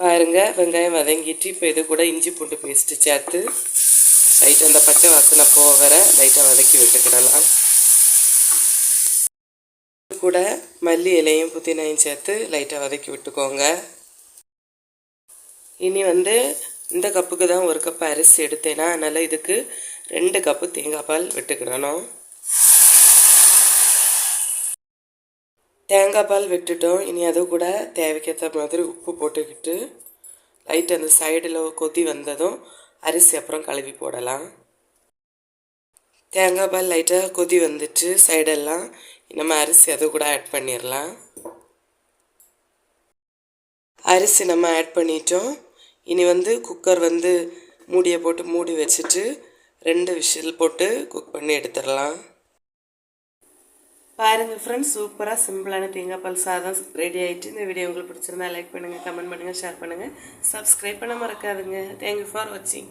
பாருங்க வெங்காயம் வதங்கிட்டு இப்போ இது கூட இஞ்சி பூண்டு பேஸ்ட்டு சேர்த்து லைட்டாக அந்த பச்சை வாசனை போக வர லைட்டாக வதக்கி விட்டுக்கிடலாம். இது கூட மல்லி இலையும் புதினையும் சேர்த்து லைட்டாக வதக்கி விட்டுக்கோங்க. இனி வந்து இந்த கப்புக்கு தான் ஒரு கப் அரிசி எடுத்தேன்னா அதனால் இதுக்கு ரெண்டு கப்பு தேங்காய் பால் விட்டுக்கிடணும். தேங்காய் பால் விட்டுட்டோம். இனி அது கூட தேவைக்கேற்ற மாதிரி உப்பு போட்டுக்கிட்டு லைட் அந்த சைடில் கொதி வந்ததும் அரிசி அப்புறம் கழுவி போடலாம். தேங்காய் பால் லைட்டாக கொதி வந்துட்டு சைடெல்லாம் நம்ம அரிசி அது கூட ஆட் பண்ணிடலாம் அரிசி நம்ம ஆட் பண்ணிட்டோம். இனி வந்து குக்கர் வந்து மூடியை போட்டு மூடி வச்சுட்டு ரெண்டு விஷில் போட்டு குக் பண்ணி எடுத்துடலாம் பாருங்கள் ஃப்ரெண்ட்ஸ் சூப்பராக சிம்பிளான தேங்காய் பால் சாதம் ரெடி ஆகிட்டு இந்த வீடியோ உங்களுக்கு பிடிச்சிருந்தா லைக் பண்ணுங்கள் கமெண்ட் பண்ணுங்கள் ஷேர் பண்ணுங்கள் சப்ஸ்கிரைப் பண்ண மறக்காதுங்க தேங்க்யூ ஃபார் வாட்சிங்